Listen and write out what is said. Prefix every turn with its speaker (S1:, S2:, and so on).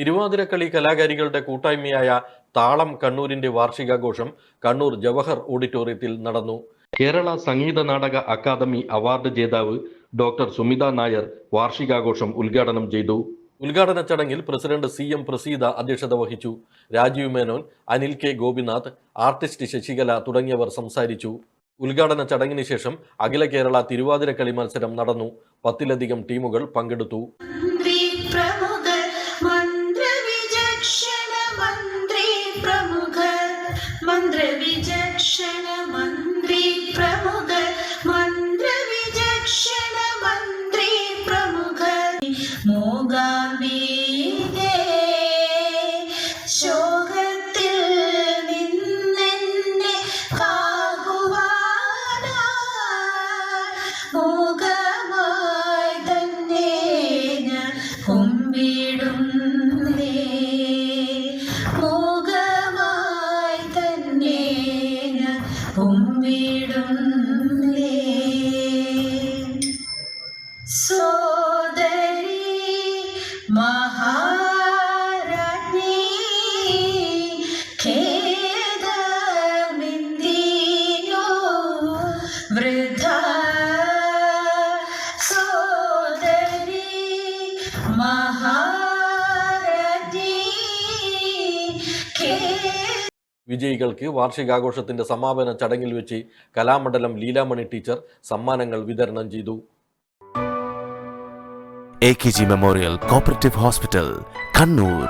S1: തിരുവാതിരക്കളി കലാകാരികളുടെ കൂട്ടായ്മയായ താളം കണ്ണൂരിന്റെ വാർഷികാഘോഷം കണ്ണൂർ ജവഹർ ഓഡിറ്റോറിയത്തിൽ നടന്നു. കേരള സംഗീത നാടക അക്കാദമി അവാർഡ് ജേതാവ് ഡോക്ടർ സുമിത നായർ വാർഷികാഘോഷം ഉദ്ഘാടനം ചെയ്തു. ഉദ്ഘാടന ചടങ്ങിൽ പ്രസിഡന്റ് സി എം പ്രസീത അധ്യക്ഷത വഹിച്ചു. രാജീവ് മേനോൻ അനിൽ കെ ഗോപിനാഥ് ആർട്ടിസ്റ്റ് ശശികല തുടങ്ങിയവർ സംസാരിച്ചു. ഉദ്ഘാടന ചടങ്ങിന് ശേഷം അഖില കേരള തിരുവാതിരക്കളി മത്സരം നടന്നു. പത്തിലധികം ടീമുകൾ പങ്കെടുത്തു.
S2: മന്ത്രവിചക്ഷണ ഞാൻ കുമ്പിടുന്നേ സോദരി സോദരി മഹാരാജ്ഞി ഖേദ
S1: വിജയികൾക്ക് വാർഷികാഘോഷത്തിന്റെ സമാപന ചടങ്ങിൽ വെച്ച് കലാമണ്ഡലം ലീലാമണി ടീച്ചർ സമ്മാനങ്ങൾ വിതരണം ചെയ്തു.
S3: A K G memorial cooperative hospital Kannur